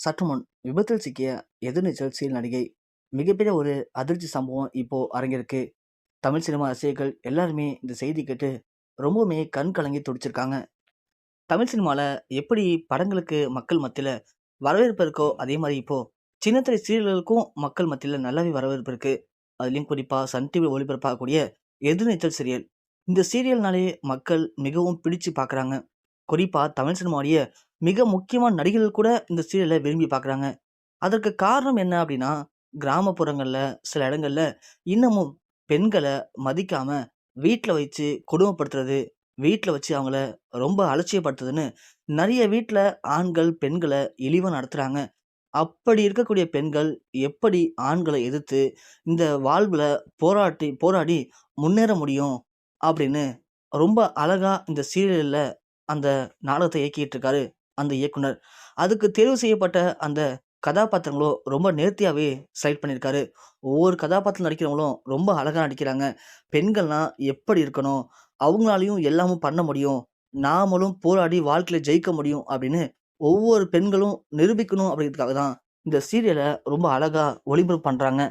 சற்றுமுன் விபத்தில் சிக்கிய எதிர்நீச்சல் சீரியல் நடிகை மிகப்பெரிய ஒரு அதிர்ச்சி சம்பவம் இப்போ அரங்கிருக்கு தமிழ் சினிமா ரசிகர்கள் எல்லாருமே இந்த செய்தி கேட்டு ரொம்பவுமே கண் கலங்கி துடிச்சிருக்காங்க. தமிழ் சினிமாவில் எப்படி படங்களுக்கு மக்கள் மத்தியில் வரவேற்பு இருக்கோ அதே மாதிரி இப்போ சின்னத்திரை சீரியல்களுக்கும் மக்கள் மத்தியில் நல்லாவே வரவேற்பு இருக்கு. அதுலேயும் குறிப்பாக சன் டிவி ஒளிபரப்பாகக்கூடிய எதிர்நீச்சல் சீரியல். இந்த சீரியல்னாலே மக்கள் மிகவும் பிடிச்சு பார்க்குறாங்க குறிப்பாக தமிழ் சினிமாவுடைய மிக முக்கியமான நடிகர்கள் கூட இந்த சீரியலை விரும்பி பார்க்குறாங்க. அதற்கு காரணம் என்ன அப்படின்னா கிராமப்புறங்களில் சில இடங்களில் இன்னமும் பெண்களை மதிக்காம வீட்டில் வச்சு கொடுமைப்படுத்துறது வீட்டில் வச்சு அவங்கள ரொம்ப அலட்சியப்படுத்துதுன்னு நிறைய வீட்டில் ஆண்கள் பெண்களை இழிவாக நடத்துகிறாங்க அப்படி இருக்கக்கூடிய பெண்கள் எப்படி ஆண்களை எதிர்த்து இந்த வாழ்வில் போராட்டி போராடி முன்னேற முடியும் அப்படின்னு ரொம்ப அழகாக இந்த சீரியலில் அந்த நாடகத்தை இயக்கிட்டு இருக்காரு அந்த இயக்குனர். அதுக்கு தேர்வு செய்யப்பட்ட அந்த கதாபாத்திரங்களும் ரொம்ப நேர்த்தியாகவே செலக்ட் பண்ணியிருக்காரு. ஒவ்வொரு கதாபாத்திரம் நடிக்கிறவங்களும் ரொம்ப அழகாக நடிக்கிறாங்க. பெண்கள்லாம் எப்படி இருக்கணும்? அவங்களாலையும் எல்லாமும் பண்ண முடியும். நாமளும் போராடி வாழ்க்கையில் ஜெயிக்க முடியும் அப்படின்னு ஒவ்வொரு பெண்களும் நிரூபிக்கணும் அப்படிங்கிறதுக்காக தான் இந்த சீரியலை ரொம்ப அழகாக ஒளிபரப்பு பண்ணுறாங்க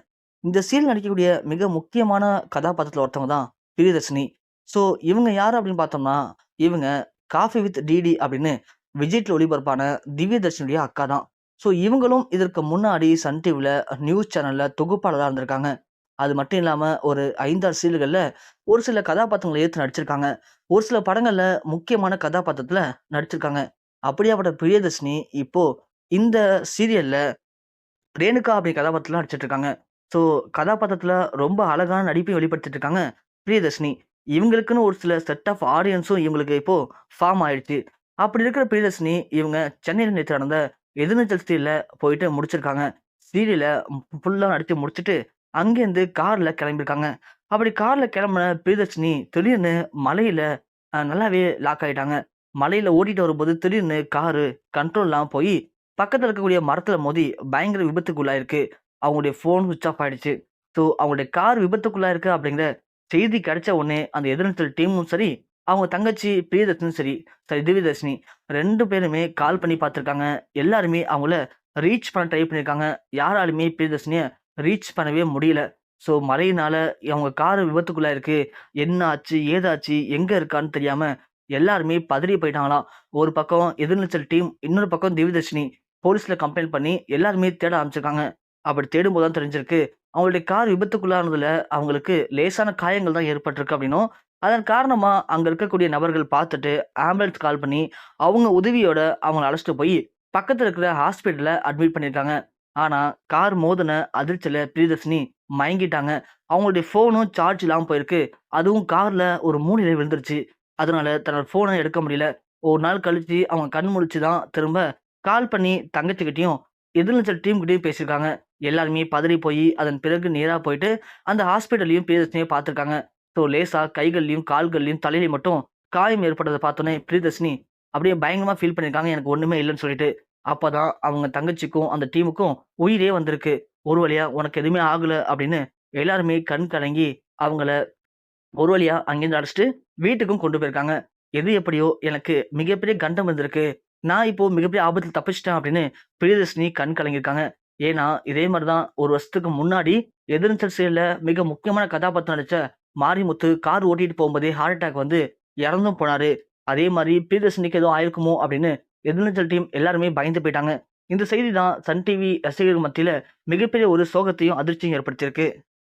இந்த சீரியல் நடிக்கக்கூடிய மிக முக்கியமான கதாபாத்திரத்தில் ஒருத்தவங்க தான் பிரியதர்ஷினி. ஸோ இவங்க யார் அப்படின்னு பார்த்தோம்னா இவங்க காஃபி வித் டிடி அப்படின்னு விஜய்ல ஒளிபரப்பான திவ்யதர்ஷினியுடைய அக்கா தான். ஸோ இவங்களும் இதற்கு முன்னாடி சன் டிவியில் நியூஸ் சேனலில் தொகுப்பாளராக இருந்திருக்காங்க. அது மட்டும் இல்லாமல் ஒரு ஐந்தாறு சீல்களில் ஒரு சில கதாபாத்திரங்களை ஏற்று நடிச்சிருக்காங்க. ஒரு சில படங்களில் முக்கியமான கதாபாத்திரத்தில் நடிச்சிருக்காங்க. அப்படியாப்பட்ட பிரியதர்ஷினி இப்போது இந்த சீரியலில் ரேணுகா அப்படி கதாபாத்திரத்தில் நடிச்சிட்ருக்காங்க ஸோ கதாபாத்திரத்தில் ரொம்ப அழகான நடிப்பையும் வெளிப்படுத்திட்டு இருக்காங்க பிரியதர்ஷினி. இவங்களுக்குன்னு ஒரு சில செட் ஆஃப் ஆடியன்ஸும் இவங்களுக்கு இப்போது ஃபார்ம் ஆயிடுச்சு. அப்படி இருக்கிற பிரியதர்ஷினி இவங்க சென்னையில் நேற்று நடந்த எதிர்நீச்சல் ஸ்டீலில் போயிட்டு முடிச்சிருக்காங்க. ஸ்டீலில் ஃபுல்லாக நடத்தி முடிச்சுட்டு அங்கேருந்து காரில் கிளம்பியிருக்காங்க அப்படி காரில் கிளம்புன பிரியதர்ஷினி திடீர்னு மலையில் நல்லாவே லாக் ஆகிட்டாங்க மலையில் ஓட்டிட்டு வரும்போது திடீர்னு காரு கண்ட்ரோல்லாம் போய் பக்கத்தில் இருக்கக்கூடிய மரத்தில் மோதி பயங்கர விபத்துக்குள்ளாயிருக்கு. அவங்களுடைய ஃபோன் சுவிச் ஆஃப் ஆகிடுச்சு ஸோ அவங்களுடைய கார் விபத்துக்குள்ளாயிருக்கு அப்படிங்கிற செய்தி கிடைச்ச உடனே அந்த எதிர்நீச்சல் டீமும் சரி அவங்க தங்கச்சி பிரியதர்ஷினும் சரி சரி திவ்யதர்ஷினி ரெண்டு பேருமே கால் பண்ணி பார்த்துருக்காங்க. எல்லாருமே அவங்கள ரீச் பண்ண ட்ரை பண்ணியிருக்காங்க யாராலுமே பிரியதர்ஷினியை ரீச் பண்ணவே முடியல. ஸோ மழையினால அவங்க கார் விபத்துக்குள்ளே இருக்குது என்ன ஆச்சு ஏதாச்சு எங்கே இருக்கான்னு தெரியாமல் எல்லாருமே பதறி போயிட்டாங்களாம். ஒரு பக்கம் எதிர்நீச்சல் டீம் இன்னொரு பக்கம் திவ்யதர்ஷினி போலீஸில் கம்ப்ளைண்ட் பண்ணி எல்லாருமே தேட ஆரம்பிச்சிருக்காங்க. அப்படி தேடும்போது தான் தெரிஞ்சிருக்கு. அவங்களுடைய கார் விபத்துக்குள்ளானதுல அவங்களுக்கு லேசான காயங்கள் தான் ஏற்பட்டிருக்கு அப்படின்னும் அதன் காரணமாக அங்கே இருக்கக்கூடிய நபர்கள் பார்த்துட்டு ஆம்புலன்ஸ் கால் பண்ணி அவங்க உதவியோட அவங்கள அழைச்சிட்டு போய் பக்கத்தில் இருக்கிற ஹாஸ்பிட்டலில் அட்மிட் பண்ணியிருக்காங்க ஆனால் கார் மோதின அதிர்ச்சியில் பிரியதர்ஷினி மயங்கிட்டாங்க. அவங்களுடைய ஃபோனும் சார்ஜ் இல்லாமல் போயிருக்கு. அதுவும் காரில் ஒரு மூலையில விழுந்துருச்சு. அதனால தன்னோட ஃபோனை எடுக்க முடியல. ஒரு நாள் கழித்து அவங்க கண் முழிச்சு தான் திரும்ப கால் பண்ணி தங்கச்சிக்கிட்டையும் எதிர்நீச்சல் டீம்கிட்டையும் பேசியிருக்காங்க. எல்லாருமே பதறி போய் அதன் பிறகு நேராக போயிட்டு அந்த ஹாஸ்பிட்டல்லையும் பிரியதர்ஷினியும் பார்த்துருக்காங்க. ஸோ லேசாக கைகள்லையும் கால்கள்லையும் தலையிலையும் மட்டும் காயம் ஏற்பட்டதை பார்த்தோன்னே பிரியதர்ஷினி அப்படியே பயங்கரமாக ஃபீல் பண்ணியிருக்காங்க. எனக்கு ஒன்றுமே இல்லைன்னு சொல்லிட்டு. அப்போ தான் அவங்க தங்கச்சிக்கும் அந்த டீமுக்கும் உயிரே வந்திருக்கு. ஒரு வழியா உனக்கு எதுவுமே ஆகலை அப்படின்னு எல்லாருமே கண் கலங்கி அவங்கள ஒரு வழியா அங்கேருந்து அழைச்சிட்டு வீட்டுக்கும் கொண்டு போயிருக்காங்க. எது எப்படியோ எனக்கு மிகப்பெரிய கண்டம் இருந்திருக்கு நான் இப்போ மிகப்பெரிய ஆபத்தில் தப்பிச்சிட்டேன் அப்படின்னு பிரியதர்ஷினி கண் கலங்கியிருக்காங்க. ஏன்னா இதே மாதிரி தான் ஒரு வருஷத்துக்கு முன்னாடி எதிர்நீச்சல் சீரியல்ல மிக முக்கியமான கதாபாத்திரம் நடித்த மாரிமுத்து கார் ஓட்டிட்டு போகும்போதே ஹார்ட் அட்டாக் வந்து இறந்தும் போனாரு. அதே மாதிரி பிரியதர்ஷனுக்கு எதுவும் ஆயிருக்குமோ அப்படின்னு எதிர்நீச்சல் டீம் எல்லாருமே பயந்து போயிட்டாங்க. இந்த செய்தி தான் சன் டிவி ரசிகர்கள் மத்தியில் மிகப்பெரிய ஒரு சோகத்தையும் அதிர்ச்சியும் ஏற்படுத்தியிருக்கு.